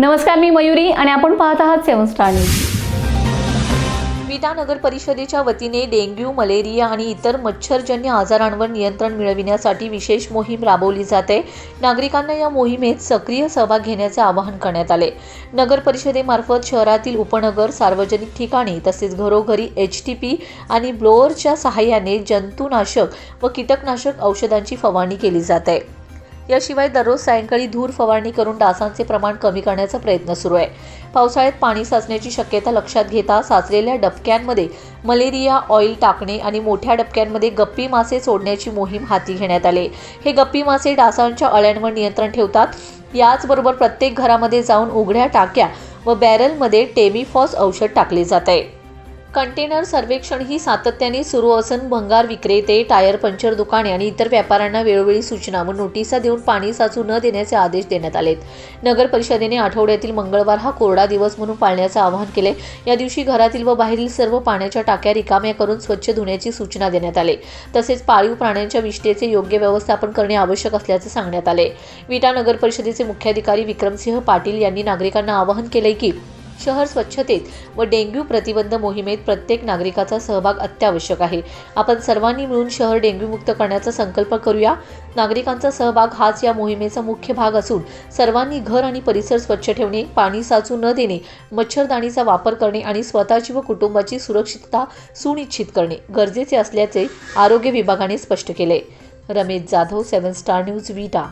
नमस्कार मी मयुरी आणि आपण पाहत आहात सेवन स्टार न्यूज. विटा नगर परिषदेच्या वतीने डेंग्यू मलेरिया आणि इतर मच्छरजन्य आजारांवर नियंत्रण मिळविण्यासाठी विशेष मोहीम राबवली जाते. नागरिकांना या मोहिमेत सक्रिय सहभाग घेण्याचे आवाहन करण्यात आले. नगर परिषदेमार्फत शहरातील उपनगर सार्वजनिक ठिकाणी तसेच घरोघरी एच टी पी आणि ब्लोअरच्या सहाय्याने जंतुनाशक व कीटकनाशक औषधांची फवारणी केली जाते. याशिवाय दररोज सायंकाळी धूर फवारणी करून डासांचे प्रमाण कमी करण्याचा प्रयत्न सुरू आहे. पावसाळ्यात पाणी साचण्याची शक्यता लक्षात घेता साचलेल्या डबक्यांमध्ये मलेरिया ऑइल टाकणे आणि मोठ्या डबक्यांमध्ये गप्पी मासे सोडण्याची मोहीम हाती घेण्यात आली. हे गप्पी मासे डासांच्या अळ्यांवर नियंत्रण ठेवतात. याचबरोबर प्रत्येक घरामध्ये जाऊन उघड्या टाक्या व बॅरलमध्ये टेमिफॉस औषध टाकले जात आहे. कंटेनर सर्वेक्षण ही सातत्याने सुरू असून भंगार विक्रेते टायर पंक्चर दुकाने आणि इतर व्यापाऱ्यांना वेळोवेळी सूचना व नोटिसा देऊन पाणी साचू न देण्याचे आदेश देण्यात आलेत. नगर परिषदेने आठवड्यातील मंगळवार हा कोरडा दिवस म्हणून पाळण्याचं आवाहन केले या दिवशी घरातील व बाहेरील सर्व पाण्याच्या टाक्या रिकाम्या करून स्वच्छ धुण्याची सूचना देण्यात आली. तसेच पाळीव प्राण्यांच्या विष्ठेचे योग्य व्यवस्थापन करणे आवश्यक असल्याचे सांगण्यात आले. विटा नगर परिषदेचे मुख्याधिकारी विक्रमसिंह पाटील यांनी नागरिकांना आवाहन केले की शहर स्वच्छतेत व डेंग्यू प्रतिबंध मोहिमेत प्रत्येक नागरिकाचा सहभाग अत्यावश्यक आहे. आपण सर्वांनी मिळून शहर डेंग्यूमुक्त करण्याचा संकल्प करूया. नागरिकांचा सहभाग हाच या मोहिमेचा मुख्य भाग असून सर्वांनी घर आणि परिसर स्वच्छ ठेवणे पाणी साचू न देणे मच्छरदाणीचा वापर करणे आणि स्वतःची व कुटुंबाची सुरक्षितता सुनिश्चित करणे गरजेचे असल्याचे आरोग्य विभागाने स्पष्ट केले. Ramesh Jadhav seven star news Vita.